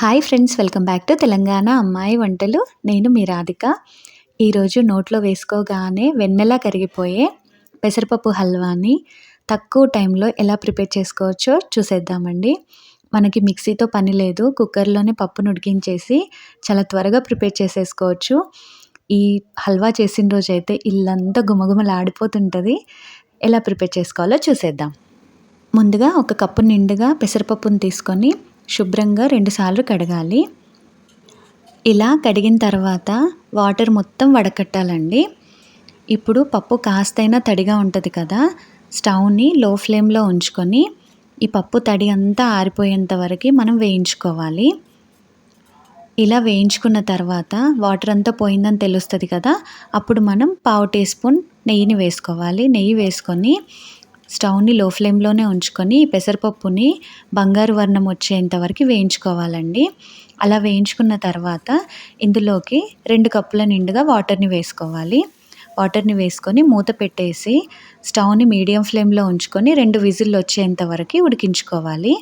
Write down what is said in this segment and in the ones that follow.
Hi friends welcome back to Telangana అమ్మాయి వంటలు. నేను మీ రాధిక. ఈరోజు నోట్లో వేసుకోగానే వెన్నెలా కరిగిపోయే పెసరపప్పు హల్వాని తక్కువ టైంలో ఎలా ప్రిపేర్ చేసుకోవచ్చో చూసేద్దామండి. మనకి మిక్సీతో పని లేదు కుక్కర్లోనే పప్పును ఉడికించేసి చాలా త్వరగా ప్రిపేర్ చేసేసుకోవచ్చు. ఈ హల్వా చేసిన రోజు అయితే ఇల్లంతా గుమగుమలాడిపోతుంటుంది. ఎలా ప్రిపేర్ చేసుకోవాలో చూసేద్దాం. ముందుగా ఒక కప్పు నిండుగా పెసరపప్పును తీసుకొని శుభ్రంగా రెండుసార్లు కడగాలి. ఇలా కడిగిన తర్వాత వాటర్ మొత్తం వడకట్టాలండి. ఇప్పుడు పప్పు కాస్తైనా తడిగా ఉంటుంది కదా స్టవ్ని లో ఫ్లేమ్లో ఉంచుకొని ఈ పప్పు తడి అంతా ఆరిపోయేంత వరకు మనం వేయించుకోవాలి. ఇలా వేయించుకున్న తర్వాత వాటర్ అంతా పోయిందని తెలుస్తుంది కదా అప్పుడు మనం పావు టీ స్పూన్ నెయ్యిని వేసుకోవాలి. నెయ్యి వేసుకొని స్టవ్ని లో ఫ్లేమ్లోనే ఉంచుకొని పెసరపప్పుని బంగారు వర్ణం వచ్చేంత వరకు వేయించుకోవాలండి. అలా వేయించుకున్న తర్వాత ఇందులోకి రెండు కప్పుల నిండుగా వాటర్ని వేసుకోవాలి. వాటర్ని వేసుకొని మూత పెట్టేసి స్టవ్ని మీడియం ఫ్లేమ్లో ఉంచుకొని రెండు విజిల్లు వచ్చేంత వరకు ఉడికించుకోవాలి.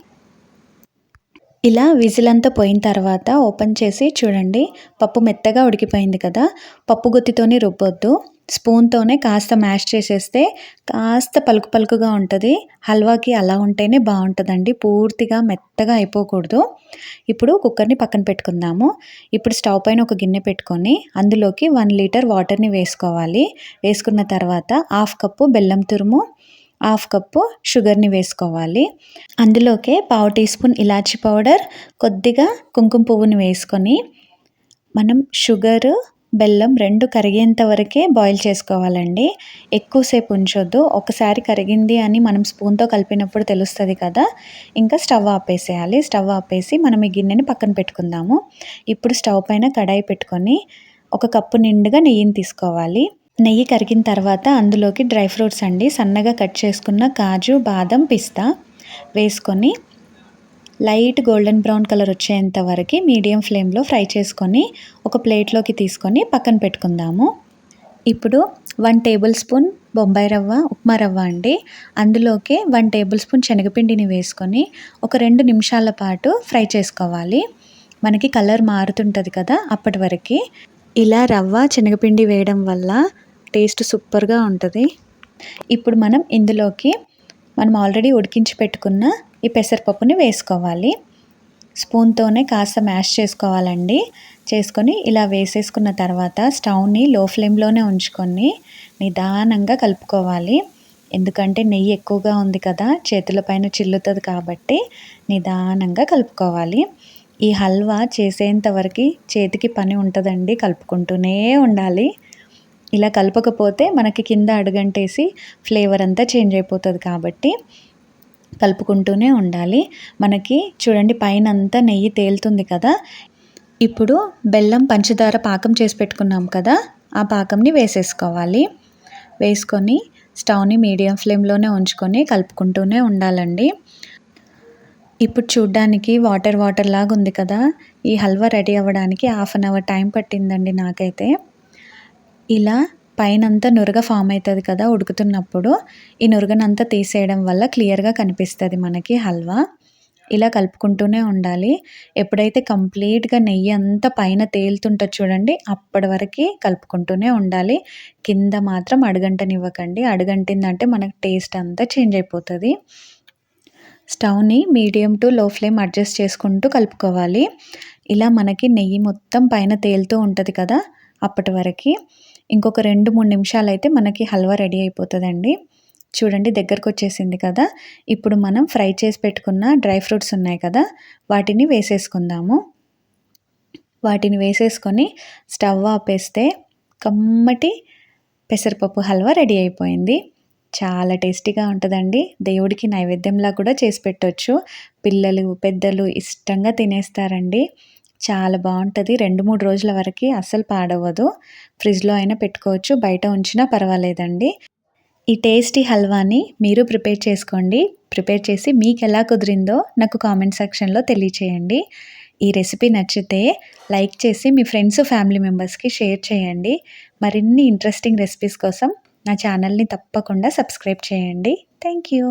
ఇలా విజిల్ అంతా పోయిన తర్వాత ఓపెన్ చేసి చూడండి పప్పు మెత్తగా ఉడికిపోయింది కదా. పప్పు గుత్తితోనే రుబ్బొద్దు. స్పూన్తోనే కాస్త మ్యాష్ చేసేస్తే కాస్త పలుకు పలుకుగా ఉంటుంది. హల్వాకి అలా ఉంటేనే బాగుంటుందండి. పూర్తిగా మెత్తగా అయిపోకూడదు. ఇప్పుడు కుక్కర్ని పక్కన పెట్టుకుందాము. ఇప్పుడు స్టవ్ పైన ఒక గిన్నె పెట్టుకొని అందులోకి వన్ లీటర్ వాటర్ని వేసుకోవాలి. వేసుకున్న తర్వాత హాఫ్ కప్పు బెల్లం తురుము హాఫ్ కప్పు షుగర్ని వేసుకోవాలి. అందులోకే పావు టీ స్పూన్ ఇలాచీ పౌడర్ కొద్దిగా కుంకుమ పువ్వుని వేసుకొని మనం షుగరు బెల్లం రెండు కరిగేంత వరకే బాయిల్ చేసుకోవాలండి. ఎక్కువసేపు ఉంచొద్దు. ఒకసారి కరిగింది అని మనం స్పూన్తో కలిపినప్పుడు తెలుస్తుంది కదా. ఇంకా స్టవ్ ఆపేసేయాలి. స్టవ్ ఆపేసి మనం ఈ గిన్నెని పక్కన పెట్టుకుందాము. ఇప్పుడు స్టవ్ పైన కడాయి పెట్టుకొని ఒక కప్పు నిండుగా నెయ్యిని తీసుకోవాలి. నెయ్యి కరిగిన తర్వాత అందులోకి డ్రై ఫ్రూట్స్ అండి. సన్నగా కట్ చేసుకున్న కాజు బాదం పిస్తా వేసుకొని లైట్ గోల్డెన్ బ్రౌన్ కలర్ వచ్చేంత వరకు మీడియం ఫ్లేమ్లో ఫ్రై చేసుకొని ఒక ప్లేట్లోకి తీసుకొని పక్కన పెట్టుకుందాము. ఇప్పుడు వన్ టేబుల్ స్పూన్ బొంబాయి రవ్వ ఉప్మా రవ్వ అండి. అందులోకి వన్ టేబుల్ స్పూన్ శనగపిండిని వేసుకొని ఒక రెండు నిమిషాల పాటు ఫ్రై చేసుకోవాలి. మనకి కలర్ మారుతుంటుంది కదా అప్పటి వరకు. ఇలా రవ్వ శనగపిండి వేయడం వల్ల టేస్ట్ సూపర్గా ఉంటుంది. ఇప్పుడు మనం ఇందులోకి మనం ఆల్రెడీ ఉడికించి పెట్టుకున్న ఈ పెసరపప్పుని వేసుకోవాలి. స్పూన్తోనే కాస్త మ్యాష్ చేసుకోవాలండి. చేసుకొని ఇలా వేసేసుకున్న తర్వాత స్టవ్ని లో ఫ్లేమ్లోనే ఉంచుకొని నిదానంగా కలుపుకోవాలి. ఎందుకంటే నెయ్యి ఎక్కువగా ఉంది కదా చేతుల పైన చిల్లుతుంది కాబట్టి నిదానంగా కలుపుకోవాలి. ఈ హల్వా చేసేంత వరకు చేతికి పని ఉంటుందండి కలుపుకుంటూనే ఉండాలి. ఇలా కలపకపోతే మనకి కింద అడుగంటేసి ఫ్లేవర్ అంతా చేంజ్ అయిపోతుంది కాబట్టి కలుపుకుంటూనే ఉండాలి. మనకి చూడండి పైన అంతా నెయ్యి తేలుతుంది కదా. ఇప్పుడు బెల్లం పంచదార పాకం చేసి పెట్టుకున్నాం కదా. ఆ పాకంని వేసేసుకోవాలి. వేసుకొని స్టవ్ని మీడియం ఫ్లేమ్లోనే ఉంచుకొని కలుపుకుంటూనే ఉండాలండి. ఇప్పుడు చూడ్డానికి వాటర్ వాటర్ లాగా ఉంది కదా. ఈ హల్వా రెడీ అవ్వడానికి హాఫ్ అన్ అవర్ టైం పట్టిందండి నాకైతే. ఇలా పైనంతా నురగ ఫామ్ అవుతుంది కదా ఉడుకుతున్నప్పుడు ఈ నురగనంతా తీసేయడం వల్ల క్లియర్గా కనిపిస్తుంది మనకి హల్వా. ఇలా కలుపుకుంటూనే ఉండాలి. ఎప్పుడైతే కంప్లీట్గా నెయ్యి అంతా పైన తేలుతుంటుంది చూడండి అప్పటి వరకు కలుపుకుంటూనే ఉండాలి. కింద మాత్రం అడుగంటనివ్వకండి. అడుగంటిందంటే మనకు టేస్ట్ అంతా చేంజ్ అయిపోతుంది. స్టవ్ని medium to low flame adjust చేసుకుంటూ కలుపుకోవాలి. ఇలా మనకి నెయ్యి మొత్తం పైన తేలుతూ ఉంటుంది కదా అప్పటి వరకు. ఇంకొక రెండు మూడు నిమిషాలు అయితే మనకి హల్వా రెడీ అయిపోతుందండి. చూడండి దగ్గరకు వచ్చేసింది కదా. ఇప్పుడు మనం ఫ్రై చేసి పెట్టుకున్న డ్రై ఫ్రూట్స్ ఉన్నాయి కదా వాటిని వేసేసుకుందాము. వాటిని వేసేసుకొని స్టవ్ ఆపేస్తే కమ్మటి పెసరపప్పు హల్వా రెడీ అయిపోయింది. చాలా టేస్టీగా ఉంటుందండి. దేవుడికి నైవేద్యంలా కూడా చేసి పెట్టవచ్చు పిల్లలు పెద్దలు ఇష్టంగా తినేస్తారండి. చాలా బాగుంటుంది. రెండు మూడు రోజుల వరకు అస్సలు పాడవదు ఫ్రిడ్జ్లో అయినా పెట్టుకోవచ్చు. బయట ఉంచినా పర్వాలేదండి. ఈ టేస్టీ హల్వాని మీరు ప్రిపేర్ చేసుకోండి. ప్రిపేర్ చేసి మీకు ఎలా కుదిరిందో నాకు కామెంట్ సెక్షన్లో తెలియచేయండి. ఈ రెసిపీ నచ్చితే లైక్ చేసి మీ ఫ్రెండ్స్ ఫ్యామిలీ మెంబర్స్కి షేర్ చేయండి. మరిన్ని ఇంట్రెస్టింగ్ రెసిపీస్ కోసం నా ఛానల్ని తప్పకుండా సబ్స్క్రైబ్ చేయండి. Thank you